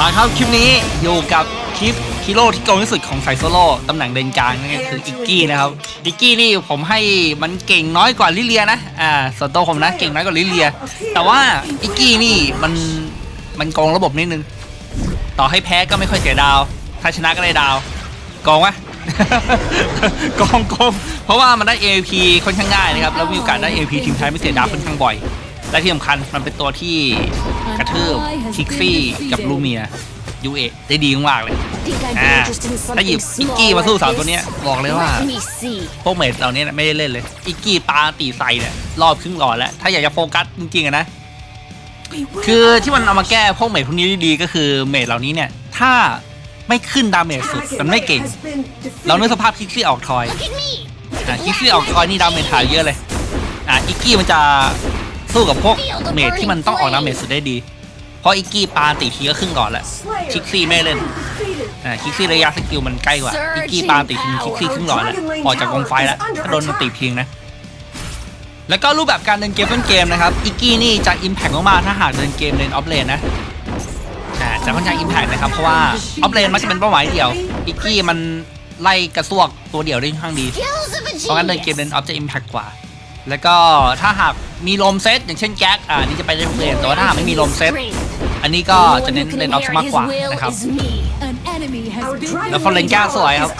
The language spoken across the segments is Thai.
มาครับคลิปนี้อยู่กับคลิปฮีโร่ที่โกงที่สุดของไซโซโล่ตำแหน่งเลนกลางนั่นก็คืออิกกี้นะครับอิกกี้นี่ผมให้มันเก่งน้อยกว่าลิเลียนะอ่าส่วนตัวผมนะเก่งน้อยกว่าลิเลีย แต่ว่าอิกกี้นี่มันมันโกงระบบนิดนึง ต่อให้แพ้ก็ไม่ค่อยเสียดาว ถ้าชนะก็ได้ดาวโกงวะโกงโกงเพราะว่ามันได้ AVP ค่อนข้างง่ายนะครับแล้วมีโอกาสได้ AVP ทีมไทยไม่เสียดาวค่อนข้างบ่อยและที่สำคัญมันเป็นตัวที่ กระทืบคิกซี่กับลูเมียยูเอได้ดีมากๆเลย Think I'd be อ่า interested in ถ้าหยิบ something อิกกี้ small มาสู้สาว like ตัว this. เนี้ยบอกเลยว่า Let me see. พวกเมดเหล่านี้นะไม่ได้เล่นเลย อิกกี้ปาตีใส่เนี่ยรอบครึ่งหลอดแล้ว ถ้าอยากจะโฟกัสจริงๆอะนะ คือที่มันเอามาแก้พวกเมดพวกนี้ดีๆก็คือเมดเหล่านี้เนี่ย ถ้าไม่ขึ้นดาเมจสุดมันไม่เก่ง เรานึกสภาพคิกซี่ออกทอย Look at me. อะคิกซี่ออกทอยนี่ดาเมจถ่ายเยอะเลยอะอิกกี้มันจะ สู้กับพวกเมดที่มันต้องออกดาเมจสุดได้ดี เพราะอิกกี้ปาตีทีก็ครึ่งก่อนแหละคิกซี่ไม่เล่นอ่าคิกซี่ระยะสกิลมันใกล้กว่าอิกกี้ปาตีทีคิกซี่ครึ่งหลอดแล้วออกจากกองไฟแล้วถ้าโดนมันตีเพียงนะ แล้วก็รูปแบบการเดินเกมเป็นเกมนะครับอิกกี้นี่จะอิมแพกมากๆถ้าหากเดินเกมเลนออฟเลนนะอ่าจะค่อนข้างอิมแพกนะครับเพราะว่าออฟเลนมักจะเป็นเป้าหมายเดียวอิกกี้มันไล่กระซวกตัวเดียวได้ค่อนข้างดีเพราะงั้นเดินเกมเลนออฟจะอิมแพกกว่า แล้วก็ถ้าหากมีลมเซตอย่างเช่นแก๊กอ่านี่จะไปได้ทุกเลนแต่ว่าถ้าหากไม่มีลมเซต Strength. อันนี้ก็ The จะ one เน้ who น can เลนออฟ inherit มาก his กว่า will นะครับ is me. An enemy has been แล้วฟอร์เรนก้าสวยครับ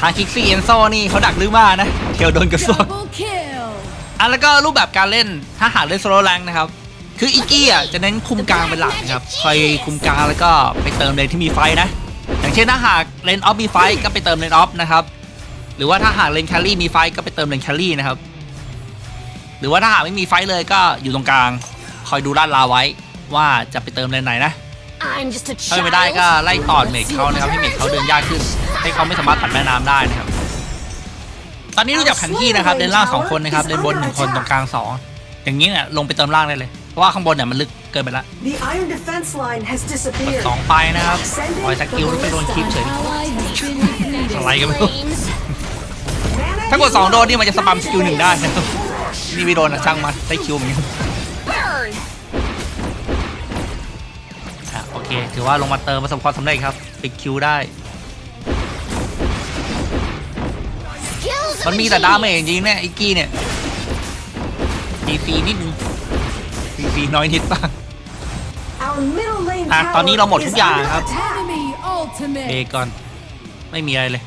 ทางคิกซี่เอนโซนี่เขาดักลือมากนะเทียวโดนกระซวก double kill. อะแล้วก็รูปแบบการเล่นถ้าหากเล่นโซโล่แรงนะครับคืออิกกี้อะจะเน้นคุมกลางเป็นหลักนะครับคอยคุมกลางแล้วก็ไปเติมเลนที่มีไฟนะ อย่างเช่นถ้าหากเลนออฟมีไฟก็ไปเติมเลนออฟนะครับหรือว่าถ้าหากเลนแครี่มีไฟก็ไปเติมเลนแครี่นะครับ หรือว่าถ้าหากไม่มีไฟเลยก็อยู่ตรงกลาง คอยดูลาดลาวไว้ว่าจะไปเติมเลนไหนนะ I'm just a ถ้าเป็นไม่ได้ก็ child. ไล่ตอดเมกเขานะครับให้เมกเขาเดินยากขึ้น ให้เขาไม่สามารถตัดแม่น้ำได้นะครับ ตอนนี้รู้จักแผนที่นะครับเลนล่างสองคนนะครับเลนบนหนึ่งคนตรงกลางสองอย่างนี้เนี่ยลงไปเติมล่างได้เลยเพราะว่าข้างบนเนี่ยมันลึกเกินไปละ The iron defense line has กด disappeared. สองไปนะครับปล่อยสกิลที่ไปโดนคลิปเฉย Ally has been defeated. อะไรกันไม่รู้ Flames. ถ้ากดสองโดนนี่มันจะสปัมสกิลหนึ่งได้นะครับ นี่ไม่โดนนะช่างมันได้คิวเหมือนกัน Burn. อะโอเค ถือว่าลงมาเติมประสบความสำเร็จครับปิดคิวได้ Kills of มัน a มีแต่ดาเมจ genius. จริงๆเนี่ยอิกกี้เนี่ยดีฟีนิดนึงดีฟีน้อยนิดบ้าง Our middle lane อะ tower ตอนนี้เราหมดทุก is อย่าง under ครับ attack. Enemy เบ ultimate. ก่อน ไม่มีอะไรเลย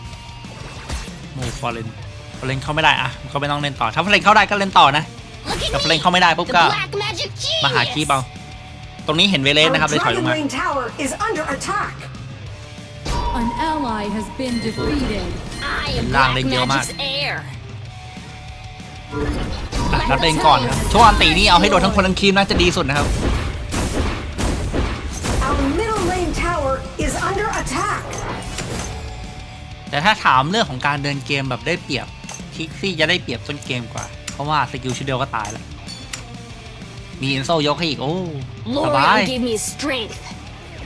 โมฟอร์เรนฟอร์ เรนเข้าไม่ได้อะก็ไม่ต้องเล่นต่อ ถ้าฟอร์เรนเข้าได้ก็เล่นต่อนะ Look แต่ at ฟอร์เรน me. เข้าไม่ได้ปุ๊บ The ก็ black magic มาหาคีบ genius. เอาตรงนี้เห็นเวเลส Our นะครับเลยถอยลง dragon มา lane tower is under attack. An ally has been defeated. I am Lang black lên vô magic's heir. อะรับเล่นก่อนครับช่วงอันตีนี่เอาให้โดนทั้งคนทั้งคีมน่าจะดีสุดนะครับ Our middle lane tower is under attack. แต่ถ้าถามเรื่องของการเดินเกมแบบได้เปรียบ คิกซี่จะได้เปรียบต้นเกมกว่า เพราะว่าสกิลชุดเดียวก็ตายแล้ว มีอินโซยกให้อีก โอ้ สบาย Lorian gave me his strength.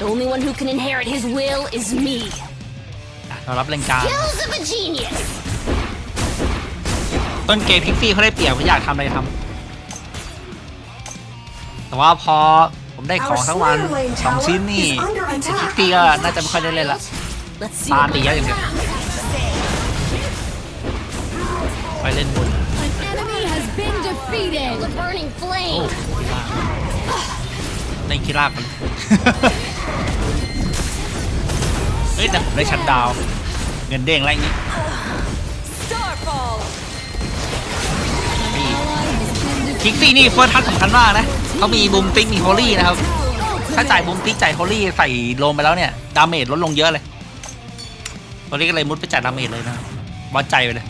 The only one who can inherit his will is me. อะเรารับเล่นกลาง Kills of a genius. ต้นเกมพิกซี่เขาได้เปรียบเขาอยากทำอะไรทำแต่ว่าพอผมได้ของ Our ทั้งวัน slayer lane สอง tower ชิ้นนี่ is under พิก attack. ซี่ก็น่าจะไม่ค่อยได้เล่นละ Let's see ปา what ตี my เยอะอย่างเดียว ไปเล่นบน An enemy has been defeated. the burning โอ้ flame. เล่นคีราบกัน เฮ้ย แต่ผมได้ชัดดาวน์เงินเด้งอะไรอย่างนี้ Starfall. นี่ Ally has been คิก defeated. ซี่นี่เฟิร์สทัชสำคัญมากนะเขามีบูมติ๊กมีโฮลี่นะครับ ถ้าจ่ายบูมติ๊กจ่ายโฮลี่ใส่โลมไปแล้วเนี่ย ดาเมจลดลงเยอะเลยโฮลี่ก็เลยมุดไปจ่ายดาเมจเลยนะครับวัดใจไปเลย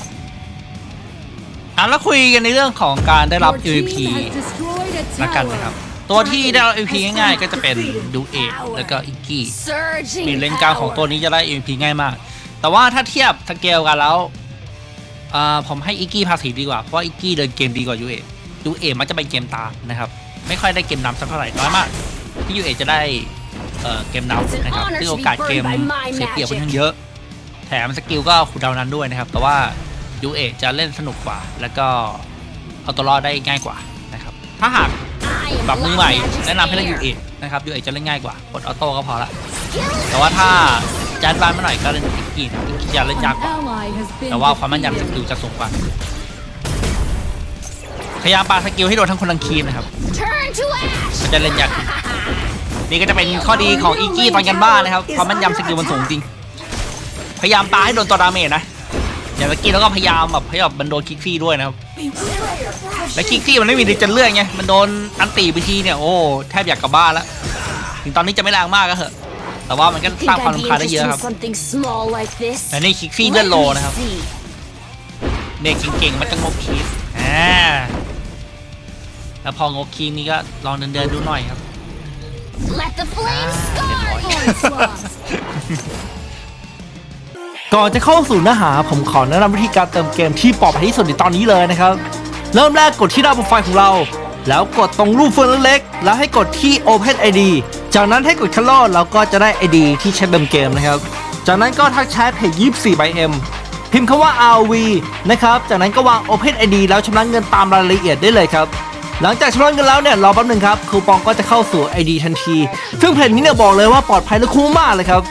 อะแล้วคุยกันในเรื่องของการได้รับ Your team MVP has destroyed a ละกัน tower. นะครับ ตัวที่ได้รับ MVP ง่ายๆ ก็จะเป็นดูเอแล้วก็อิกกี้ Surging ปีเลนกลางของตัวนี้จะได้ MVP ง่ายมาก แต่ว่าถ้าเทียบสเกลกันแล้วอ่าผมให้อิกกี้ภาษีดีกว่า เพราะว่าอิกกี้เดินเกมดีกว่ายูเอยูเอมักจะเป็นเกมตามนะครับ ไม่ค่อยได้เกมนำสักเท่าไหร่น้อยมาก ที่ยูเอจะได้เอ่อเกมนำนะครับซึ่งโอกาสเกมเสียเปรียบค่อนข้างเยอะ แถมสกิลก็คูลดาวน์นั้นด้วยนะครับ แต่ว่า ยูเอจะเล่นสนุกกว่า แล้วก็เอาตัวรอดได้ง่ายกว่านะครับ ถ้าหาก I am แบบมือใหม่แนะนำให้เล่นยูเอนะครับยูเอจะเล่นง่ายกว่า กดออโต้ก็พอละแต่ว่าถ้าจัดบ้านมาหน่อยก็เล่นอิกกี้อิกกี้จะเล่นยากกว่าแต่ว่าความแม่นยำสกิลจะสูงกว่าพยายามปาสกิลให้โดนทั้งคนทั้งทีมนะครับมันจะเล่นยากนี่ก็จะเป็นข้อดีของอีกี้ตอนกันบ้านนะครับความแม่นยำสกิลมันสูงจริง พยายามปาให้โดนตัวดาเมจนะ อย่างเมื่อกี้เราก็พยายามแบบให้แบบมันโดนคิกฟี่ด้วยนะครับและคิกฟี่มันไม่มีดิจเลื่อยไงมันโดนอันตีไปทีเนี่ยโอ้แทบอยากกลับบ้านแล้วถึงตอนนี้จะไม่แรงมากก็เถอะแต่ว่ามันก็ Think สร้างความ I'd be รำคาญได้เย interested อะ in ครับ something small like this? และนี่คิกฟี่เลื่อน Let โล me นะครับ see. เด็กเก่งๆมันจะงกคีบอ่าแล้วพองกคีบนี่ก็ลองเดินๆดูหน่อยครับ Let the flames Ah, start! Onslaught. ก่อนจะเข้าสู่เนื้อหา ผมขอแนะนำวิธีการเติมเกมที่ปลอดภัยที่สุดในตอนนี้เลยนะครับ เริ่มแรกกดที่หน้าโปรไฟล์ของเรา แล้วกดตรงรูปเฟืองเล็กๆแล้วให้กดที่ Open ID จากนั้นให้กดคัลเลอร์แล้วก็จะได้ ID ที่ใช้เติมเกมนะครับ จากนั้นก็ทักแชทเพจ24 by M พิมพ์คำว่า RV นะครับ จากนั้นก็วาง Open ID แล้วชำระเงินตามรายละเอียดได้เลยครับ หลังจากชำระเงินแล้วเนี่ยรอแป๊บหนึงครับคูปองก็จะเข้าสู่ ID ทันที ซึ่งเพจนี้เนี่ยบอกเลยว่าปลอดภัยและคุ้มมากเลยครับ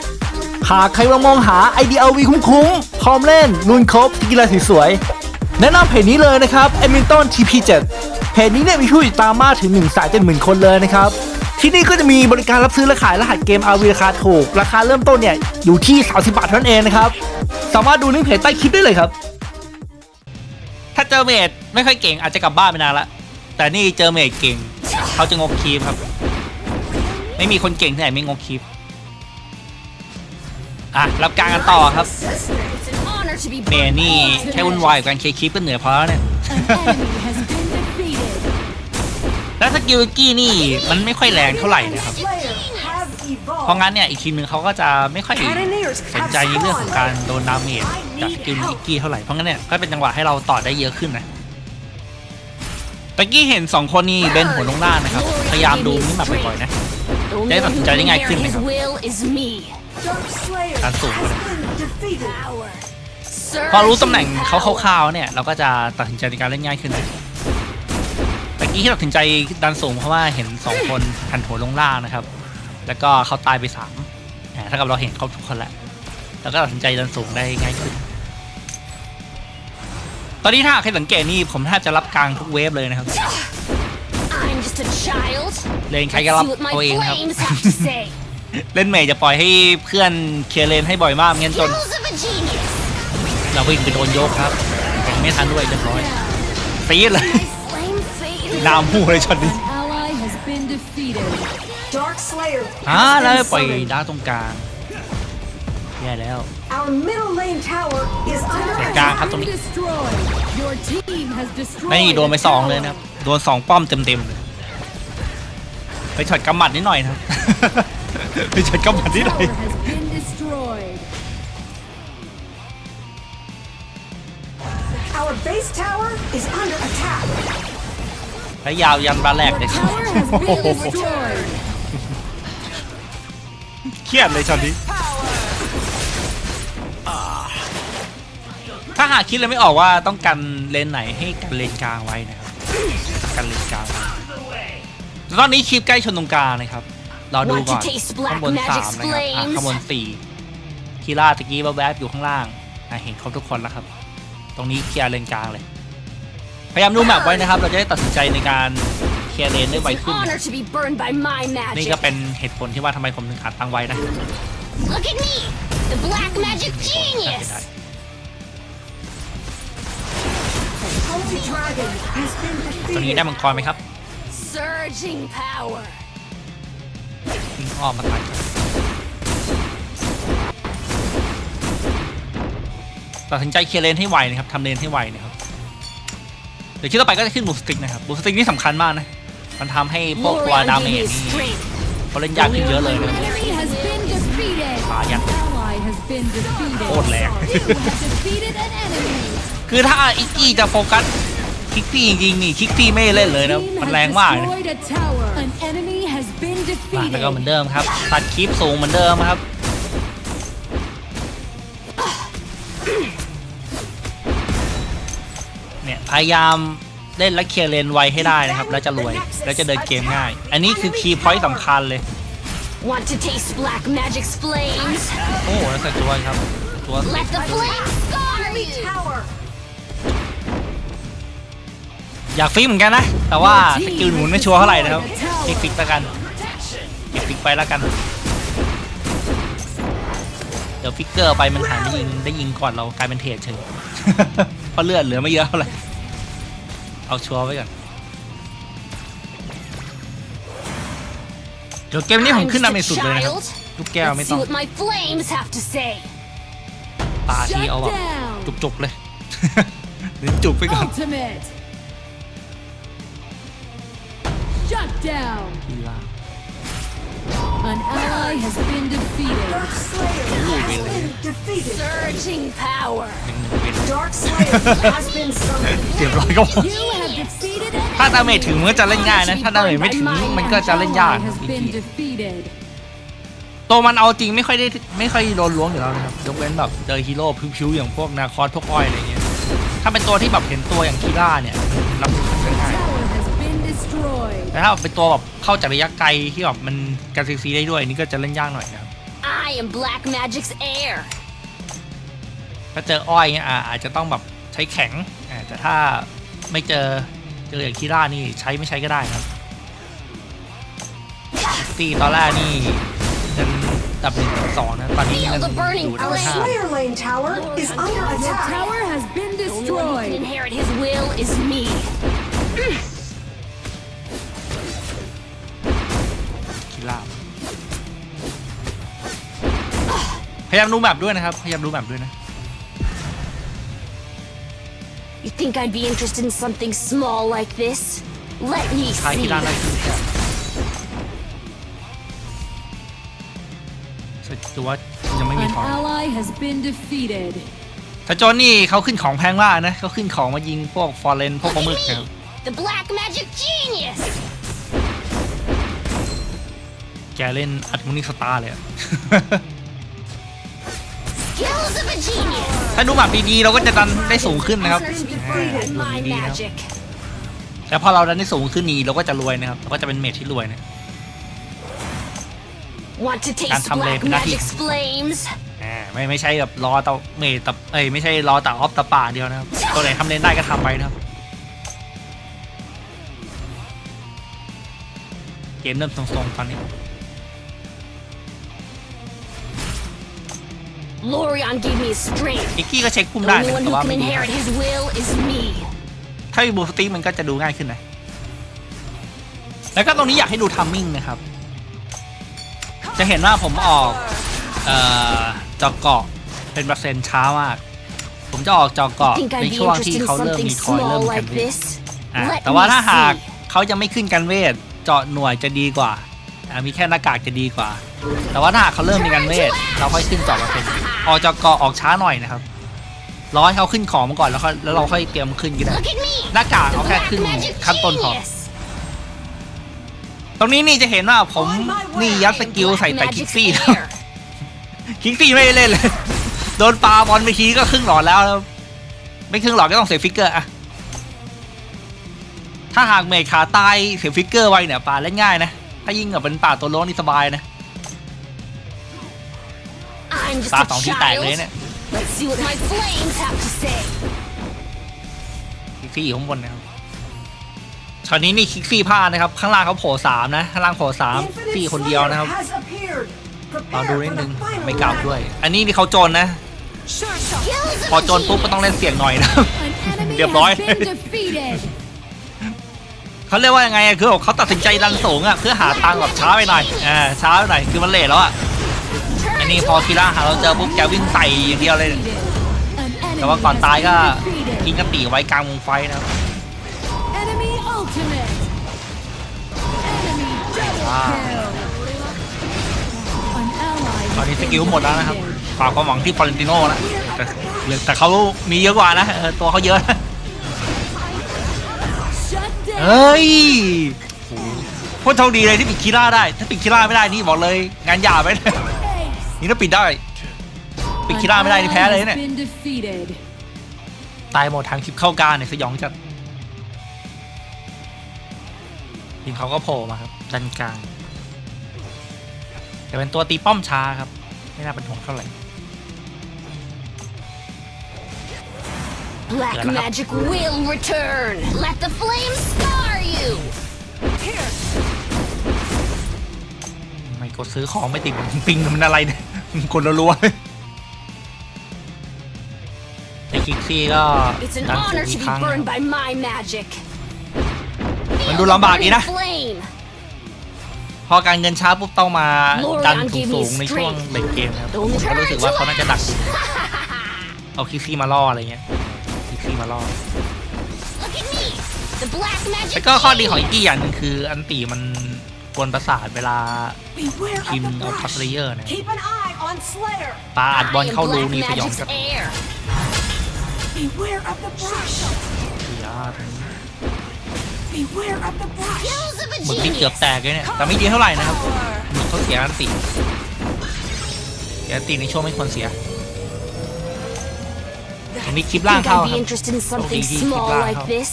หากใครกำลังมองหา IDLV คุ้มๆพร้อมเล่นลุนครบกีฬาสวยๆแนะนำเพจนี้เลยนะครับ e m i n t o n TP7 เพจนี้เนี่ยมีผู้ติดตามมากถึง1 3 7 0 0 0คนเลยนะครับที่นี่ก็จะมีบริการรับซื้อและขายรหัสเกม RV ราคาถูก ราคาเริ่มต้นเนี่ยอยู่ที่ 30 บาทเท่านั้นเองนะครับ สามารถดูลิงก์เพจใต้คลิปได้เลยครับ ถ้าเจอเมดไม่ค่อยเก่งอาจจะกลับบ้านไปนานละ แต่นี่เจอเมดเก่ง เขาจะงกคีบครับ ไม่มีคนเก่งที่ไหนไม่งกคีบ อะรับการกันต่อครับ It's an honor to be เมย์นี่แค่วุ่นวายกับการเคลียร์คลิปก็เหนื่อยพอแล้วเนี่ย An enemy has been defeated. แล้วสกิลกี้นี่มันไม่ค่อยแรงเท่าไหร่นะครับ Slayer have เพราะ evolved. งั้นเนี่ยอีกทีมหนึ่งเขาก็จะไม่ค่อย Cannoneers สน have ใจในเรื่องของการ spawned. โดนดาเมจจากสกิลอิกกี้เท่าไหร่เพราะงั้นเนี่ยก็เป็นจังหวะให้เราต่อได้เยอะขึ้นนะตะกี้เห็นสองคนนี้เบนหัวลงล่างนะครับ พยายามดูนี่แบบบ่อยๆนะ The only Đấy, one thật who ra can đến ngay inherit khuyên his này. will is me. Dark Slayer Cản has sủng rồi. been defeated. Surge พอรู้ตำแหน่ง in เขา power. คร่าวๆเนี่ยเราก็จะตัดสินใจในการเล่นง่ายขึ้นนะตะกี้ที่ตัดสินใจดันสูงเพราะว่าเห็นสองคนหันหัวลงล่างนะครับ แล้วก็เขาตายไปสามอ่าถ้ากับเราเห็นเขาทุกคนแหละแล้วก็ตัดสินใจดันสูงได้ง่ายขึ้น ตอนนี้ถ้าใครสังเกตนี่ผมแทบจะรับกลางทุกเวฟเลยนะครับ I'm just a child. เลนใคร Let's ก็รับ see what my ตัวเองนะครับ flames have to say. เล่นเมย์จะปล่อยให้เพื่อนเคลียร์เลนให้บ่อยมากไม่งั้นจน Skills of a genius. เราวิ่งไปโดนโยกครับแต่ไม่ทันด้วยเรียบร้อยตีดเลย Flame faded. น้ำหูเลยช็อตนี้ An ally has been defeated. Dark Slayer อ่า has แล้ว been ปล่อย summoned. ดาวตรงกลางแย่แล้ว Our middle lane tower is under เสียงกลาง attack. ครับตรงนี้ Destroyed. Your team has destroyed. นี่โดนไป a สองเลย tower. นะครับโดนสองป้อมเต็มๆเลยไปช็อตกำหมัดนิดหน่อยนะ ครับไปช็อตกำหมัดนิดหน่อย Tower has been destroyed. Our base tower is under attack. แล้วยาวยันบาแรกเลย Tower has been destroyed. เครียดเลยช็อตนี้ถ้าหากคิดเลยไม่ออกว่าต้องกันเลนไหนให้กันเลนกลางไว้นะครับ กันเลนกลางไว้ตอนนี้คลิปใกล้ชนตรงกลางนะครับ รอดูก่อน Want to taste black ข้างบนสาม magic's นะครับอะ flames? ข้างบนสี่คีร่าตะกี้แวบๆอยู่ข้างล่างอะเห็นครบทุกคนแล้วครับ ตรงนี้เคลียร์เลนกลางเลย พยายามดูแมปไว้นะครับ เราจะได้ตัดสินใจในการเคลียร์เลนได้ It's ไว an ขึ้น honor to be burned by my นี่ magic. ก็เป็นเหตุผลที่ว่าทำไมผมถึงขาดตังค์ไว้นะ Look at me, the black magic ได้ genius. ได้ Holy Dragon has been ตรงนี้ได้ defeated. มังกรไหมครับ Surging power. วิ่งอ้อมมาตัดตัดสินใจเคลียร์เลนให้ไวนะครับทำเลนให้ไวนะครับ เดี๋ยวคิดต่อไปก็จะขึ้นบูสติกนะครับบูสติกนี่สำคัญมากนะ มันทำให้พวกตัว Lorian ดา gave เม me จ his นี่ strength. เขาเล่นยากขึ้นเยอะเลยนะครับ Enemy has been defeated. Ah, yeah. An ally has been defeated. โคตรแรง You have defeated an enemy. คือถ้าอิกกี้จะโฟกัสคิกฟี่จริงๆนี่คิกฟี่ไม่เล่นเลยนะ Team มัน has แรงมากนะ been อะแล้วก็เหมือน defeated. เดิมครับตัดคลิปสูงเหมือนเดิมครับเนี่ยพยายามเล่นและเคลียร์เลนไวให้ได้นะครับ แล้วจะรวยแล้วจะเดินเกมง่าย อันนี้คือคีย์พอยต์สำคัญเลย Want to taste black magic's flames? โอ้แล้วแต่ตัวครับตัวเสก Let the flames scar Enemy you! tower อยากฟิกเหมือนกันนะ แต่ว่าสกิลหนูไม่ชัวร์เท่าไหร่นะครับเช็คฟิกแล้วกัน เก็บฟิกไปแล้วกัน เดี๋ยวฟิกเกอร์ไปมันหันได้ยิงได้ยิงก่อนเรากลายเป็นเทรดเฉยเพราะเลือดเหลือไม่เยอะเท่าไหร่เอาชัวร์ไว้ก่อนเดี๋ยวเกมนี้ผม I'm ขึ้น just ดาเมจ a สุดเลยนะครับ child. ลูกแก้วไม่ Let's ต้อ see ง what my flames have to say. ตาที Shut เอาแบบ down. จุกๆเลยเดี๋ยวจุกไปก่อน Ultimate. Shut down. ทีละ An ally has been defeated. Dark Slayer Ooh, has really? been defeated Surging power. หนึ่งหนึ่งเป็น Dark Slayer has been summoned เรียบร้อยก็พอ You have defeated an ถ้าดาเมจถึงมันก็จะเล่นง่ายนะ ถ้าดาเมจไม่ถึงมันก็จะเล่นยาก ally ครับ has อีก been ที defeated. ตัวมันเอาจริงไม่ค่อยได้ไม่ค่อยโดนล้วงอยู่แล้วนะครับยกเว้นแบบเจอฮีโร่พิวๆอย่างพวกนาคอสพวกอ้อยอะไรเงี้ย ถ้าเป็นตัวที่แบบเห็นตัวอย่างคีร่าเนี่ยรับมือค่อนข้างง่าย แต่ถ้าเป็นตัวแบบเข้าจากระยะไกลที่แบบมันการซีซีได้ด้วยนี่ก็จะเล่นยากหน่อยนะครับ I am black magic's heir. ถ้าเจออ้อยเงี้ยอ่าอาจจะต้องแบบใช้แข็งอ่าแต่ถ้าไม่เจอเจออย่างคีร่านี่ใช้ไม่ใช้ก็ได้ครับตีตอนแรกนี่เป็นดับหนึ่งดับสองนะตอนนี้ยังอยู่ดับ Our ห้า Slayer Lane tower is under Your attack tower has been The only one who can destroyed. inherit his will is me. ายามดูแบบด้วยนะครับ พยายามดูแบบด้วยนะ You think I'd be interested in something small like this? Let me ใช้ see. กีฬาได้ขึ้นแค่แต่ว่ายังไม่มี An ทอง ally has been defeated. แต่โจนนี่เขาขึ้นของแพงมากนะเขาขึ้นของมายิงพวกฟอร์เรนพวกปลาหมึกนะครับ The black magic genius. แกเล่นอัดมุนิสตาร์เลยอะ ถ้าดูแบบดีๆเราก็จะดันได้สูงขึ้นนะครับ Defeated ดู my ดีๆนะครับ magic. แต่พอเราดันได้สูงขึ้นนี้เราก็จะรวยนะครับเราก็จะเป็นเมทที่รวยนะ Want to taste Can't black hamle, magic's flames? อ่าไม่ไม่ใช่แบบรอแต่เมทแต่เอ้ยไม่ใช่รอแต่ออฟแต่ป่าเดียวนะครับตัวไหนทำเลนได้ก็ทำไปนะครับเกมเริ่มทรงๆตอนนี้ Lorion gave me his strength. อิกกี้ก็เช็คพุ่ม The ได้ only นะ one แต่ who ว่า can ไม่ดี inherit his will is me. ถ้ามีบูสติกมันก็จะดูง่ายขึ้นนะแล้วก็ตรงนี้อยากให้ดูทัมมิ่งนะครับ จะเห็นว่าผมออกเอ่อจอเกาะเป็นเปอร์เซ็นต์ช้ามาก ผมจะออกจอเกาะ Think ใน I'd be ช่วงที่ interested in เขาเริ่ม something มีคอยเริ่ม small กัน like เวท this? อะ Let แต่ว่า me ถ้าหาก see. เขายังไม่ขึ้นกันเวท เจาะหน่วยจะดีกว่า อะมีแค่หน้ากากจะดีกว่า แต่ว่าถ้าหากเขาเริ่มมีกันเวทเราค่อยขึ้นจาะเปอร์เซ็นออกจอเกาะออกช้าหน่อยนะครับรอให้เขาขึ้นของมาก่อนแล้วค่อยแล้วเราค่อยเตรียมขึ้นก็ได้หน้ากากเอาแค่ขึ้นขั้นต้นพอตรงนี้นี่จะเห็นว่าผมนี่ยัดสกิลใส่แต่คิกซี่ heir. คิกซี่ไม่ได้เล่นเลยโดนปลาบอลไปทีก็ครึ่งหลอดแล้ว ไม่ครึ่งหลอดก็ต้องเสียฟิกเกอร์อะถ้าหากเมจขาตายเสียฟิกเกอร์ไว้เนี่ยปลาเล่นง่ายนะ ถ้ายิ่งกับเป็นป่าตัวโล้นนี่สบายนะ I'm just ตา a สองทีแตกเลย child. เนี่ย Let's see what my flames have to say. คิกซี่อยู่ข้างบนนะครับช็อตนี้นี่คิกซี่พลาดนะครับ ข้างล่างเขาโผล่สามนะ ข้างล่างโผล่สาม Infinite ซี่คนเดียว Slayer นะครับ has appeared. เรา Prepare ดู for นิดนึ the ง final ไม่กลับ battle. ด้วย อันนี้นี่เขาโจรนะ Skills พอ of โจ a รปุ๊บก็ต้อง genius. เล่นเสียงหน่อยนะ An enemy Điệp nói. has been defeated. เขาเรียกว่ายังไงอะคือแบบเขาตัดสินใจดันสูงอะเพื่อหาตังค์แบบช้าไปหน่อยอ่าช้าไปหน่อยคือมันเลทแล้วอะอันนี้พอคีร่าหาเราเจอปุ๊บแกวิ่งใส่อย่างเดียวเลย An enemy แต่ว่าก่อนตายก็ has been ทิ้ง defeated. กติไว้กลางวงไฟนะครับ Enemy ultimate. Enemy double Wow. kill. An ally ตอน has นี้ส been กิลหมดแล้วนะครับ defeated. ฝากความหวังที่ฟลอเรนติโน่นะแต่แต่เขามีเยอะกว่านะเออตัวเขาเยอะนะ Shut down. เฮ้ยโอ้โหโคตรโชคดีเลยที่ปิดคีร่าได้ ถ้าปิดคีร่าไม่ได้นี่บอกเลย งานหยาบไปนะ Ace. นี่ถ้าปิดได้ ปิด An คีร่าไม่ได้นี่แพ้เลย ally เนี่ย has been defeated. ตายหมดทางคลิปเข้าการเนี่ยสยองจัดทีมเขาก็โผล่มาครับด้านกลางแต่เป็นตัวตีป้อมช้าครับ ไม่น่าเป็นห่วงเท่าไหร่ Black Gonna have- magic will return. Let the flames scar you. ไม่กดซื้อของไม่ติดปิงมันอะไรเนี่ยกดรัวๆไอ้คิกซี่ก็ It's an ดันสู honor งอี to ก be ครั้ง burned by my magic. มัน Feel ดู the ลำบากดี burning นะ Flame. พอการเงินช้าปุ๊บต้องมา Lord, ดัน I'll give สู me งๆในช่วง strength. เล่นเกมนะครับ Don't ผมก็รู้สึกว่า turn เขา to น่าจะดัก เอาคิกซี่มาล่ออะไรเงี้ยคิกซี่มาล่อ แล้วก็ข้อดีของ genius. อีกกี้อย่างหนึ่งคืออันตีมันกวนประสาทเวลา Beware ทีม of the เอาคัส brush. เลเยอร์เนี่ย Keep an eye on Slayer. ปาอัดบอล I am เข้ารู black นี่สยอง magic's จัด heir. Beware of the brush. ยาด Beware of the brush. Skills of a หมึกนี่เกือบ genius. แตกเลยเนี่ย แต่ไม่ดีเท่าไหร่นะครับหมึกเขาเสียอันติเสียอันติในช่วงไม่ควรเสียอันนี้คลิปล่าง Think เข้า I'd ค be รับ interested in something Oh, di- di- small di- like di- this?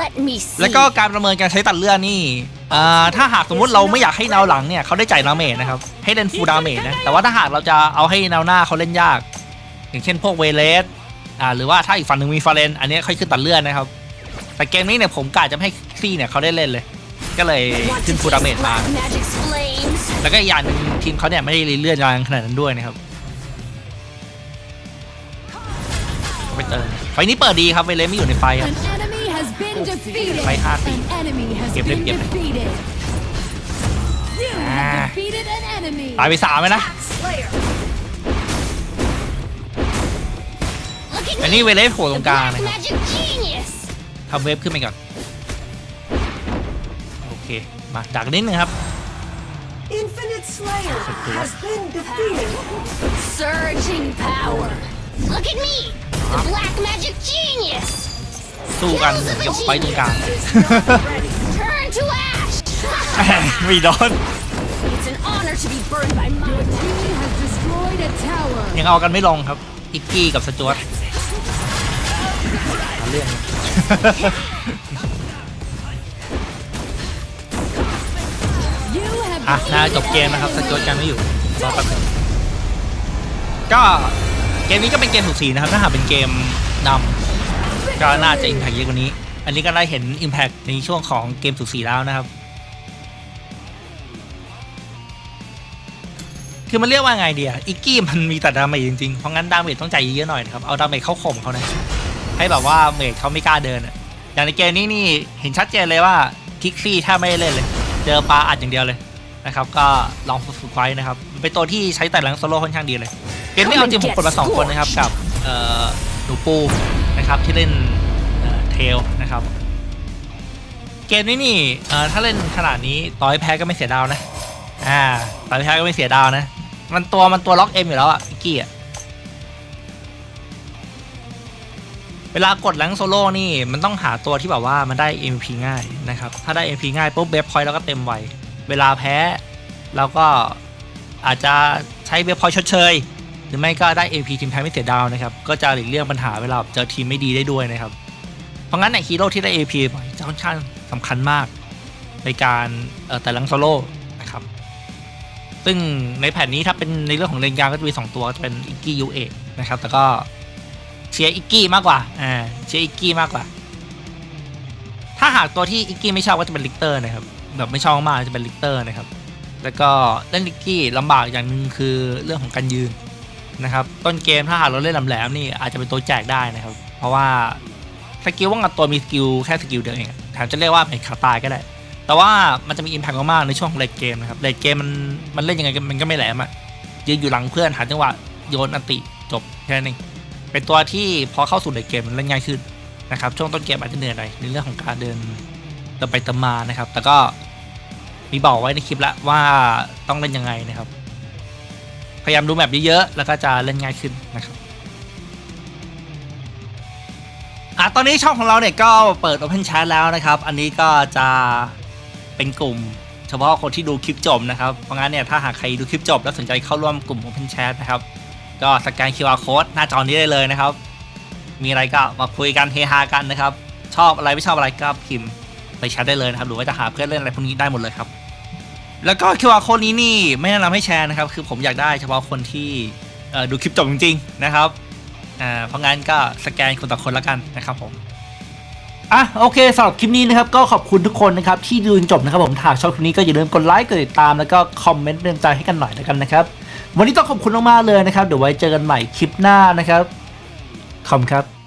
Let me see. แล้วก็การประเมินการใช้ตัดเลือดนี่อ่าถ้าหากสมมติเราไม่อยากให้แนวหลังเนี่ยเขาได้จ่ายดาเมจนะครับ ให้เล่นฟูลดาเมจนะ แต่ว่าถ้าหากเราจะเอาให้แนวหน้าเขาเล่นยาก อย่างเช่นพวกเวเลสอ่าหรือว่าถ้าอีกฝั่งหนึ่งมีฟาเรนอันนี้ค่อยขึ้นตัดเลือดนะครับ แต่เกมนี้เนี่ยผมกะจะไม่ให้ซี่เนี่ยเขาได้เล่นเลย ก็เลย Want ขึ้น to ฟูลดาเมจ taste มา black magic's flames? แล้วก็อีกอย่างหนึ่งทีมเขาเนี่ยไม่ได้เลื่อนแรงขนาดนั้นด้วยนะครับไปเติมไฟนี้เปิดดีครับเวเลสไม่อยู่ในไฟครับ An enemy has been defeated. Phải hát đi. An enemy has Kịp đi, been kịp đi. defeated. You À. have defeated an enemy. ตายไปสามเลยนะ Slayer. Look at อัน me. นี้เวเลสโผล่ต The รงกลาง black นะครับ magic genius. ทำเวฟขึ้นไปก่อนโอเค มาดักนิดนึงครับ Infinite Slayer has been defeated. Surging power. Look at me. The black magic genius. สู้กันเหมือนกับไฟตรงกลาง Is not ready. Turn to ash. ไม่โดน it's an honor to be burned by my Your team has destroyed a tower. ยังเอากันไม่ลงครับอิกกี้กับสจวตหาเรื่อง You have อะน่า defeated จบเกมนะครับ an สจวต enemy. กันไม่อยู่รอแป๊บนึงก็เกมนี้ก็เป็นเกมถูกสีนะครับถ้าหากเป็นเกมนำ ก็น่าจะอิมแพกเยอะกว่านี้ อันนี้ก็ได้เห็นอิมแพกในช่วงของเกมถูกสีแล้วนะครับ คือมันเรียกว่าไงเดียอิกกี้มันมีแต่ดาเมจจริงๆ เพราะงั้นดาเมจต้องใจเยอะๆหน่อยนะครับ เอาดาเมจเข้าข่มเขานะ ให้แบบว่าเมจเขาไม่กล้าเดินอะอย่างในเกมนี้นี่เห็นชัดเจนเลยว่าคิกซี่แทบไม่ได้เล่นเลย เจอปลาอัดอย่างเดียวเลยนะครับก็ลองฝึกไว้นะครับเป็นตัวที่ใช้แต่หลังโซโล่ค่อนข้างดีเลย เกมนี้เอาจริงผมกดมาสองคนนะครับกับเอ่อหนูปู นะครับที่เล่นเทลนะครับ เกมนี้นี่ถ้าเล่นขนาดนี้ต่อให้แพ้ก็ไม่เสียดาวนะอ่าต่อให้แพ้ก็ไม่เสียดาวนะ มันตัวมันตัวล็อกเอ็มอยู่แล้วอะอิกกี้อะเวลากดแรงโซโล่นี่มันต้องหาตัวที่แบบว่ามันได้ MP ง่ายนะครับ ถ้าได้ MP ง่ายปุ๊บเบฟพอยต์เราก็เต็มไว เวลาแพ้เราก็อาจจะใช้เบฟพอยต์ชดเชย รือไม่ก็ได้ AP ทีมแพ้ไม่เสียดาวนะครับ ก็จะหลีกเลี่ยงปัญหาเวลาเจอทีมไม่ดีได้ด้วยนะครับ เพราะงั้นเนี่ยฮีโร่ที่ได้ AP บ่อยจะค่อนข้างสำคัญมาก ในการแต่ลังโซโล่นะครับ ซึ่งในแผ่นนี้ถ้าเป็นในเรื่องของเลนกลางก็จะมีสองตัวจะเป็นอิกกี้ยูเอนะครับแต่ก็เชียร์อิกกี้มากกว่าอ่าเชียร์อิกกี้มากกว่า ถ้าหากตัวที่อิกกี้ไม่ชอบก็จะเป็นลิกเตอร์นะครับแบบไม่ชอบมากจะเป็นลิกเตอร์นะครับแล้วก็เล่นลิกกี้ลำบากอย่างหนึ่งคือเรื่องของการยืน นะครับต้นเกมถ้าหากเราเล่นแหลมๆนี่อาจจะเป็นตัวแจกได้นะครับ เพราะว่าสกิลว่างกับตัวมีสกิลแค่สกิลเดียวเองแถมจะเรียกว่าเป็นขาตายก็ได้ แต่ว่ามันจะมีอิมแพคมากๆในช่วงเลดเกมนะครับเลดเกมมันมันเล่นยังไงมันก็ไม่แหลมอะยืนอยู่หลังเพื่อนหาจังหวะโยนอันติจบแค่นั้นเองเป็นตัวที่พอเข้าสู่เลดเกมมันเล่นง่ายขึ้นนะครับช่วงต้นเกมอาจจะเหนื่อยหน่อยในเรื่องของการเดินเติมไปติมมานะครับ แต่ก็มีบอกไว้ในคลิปแล้วว่าต้องเล่นยังไงนะครับ พยายามดูแมปเยอะๆแล้วก็จะเล่นง่ายขึ้นนะครับอะตอนนี้ช่องของเราเนี่ยก็เปิด Open Chat แล้วนะครับ อันนี้ก็จะเป็นกลุ่ม เฉพาะคนที่ดูคลิปจบนะครับ เพราะงั้นเนี่ยถ้าหากใครดูคลิปจบ แล้วสนใจเข้าร่วมกลุ่ม Open Chat นะครับ ก็สแกน QR Code หน้าจอนี้ได้เลยนะครับ มีอะไรก็มาคุยกันเฮฮากันนะครับ ชอบอะไรไม่ชอบอะไรก็พิมพ์ไปแชทได้เลยนะครับ หรือว่าจะหาเพื่อนเล่นอะไรพวกนี้ได้หมดเลยครับ แล้วก็ QR code นี้นี่ไม่แนะนำให้แชร์นะครับ คือผมอยากได้เฉพาะคนที่เอ่อดูคลิปจบจริงๆนะครับอ่าเพราะงั้นก็สแกนคนต่อคนละกันนะครับผม อะโอเคสำหรับคลิปนี้นะครับก็ขอบคุณทุกคนนะครับที่ดูจนจบนะครับผมถ้ากชอบคลิปนี้ก็อย่าลืมกดไลค์กดติดตามแล้วก็คอมเมนต์เตือนใจให้กันหน่อยแล้วกันนะครับ วันนี้ต้องขอบคุณมากๆเลยนะครับ เดี๋ยวไว้เจอกันใหม่คลิปหน้านะครับขอบคุณครับ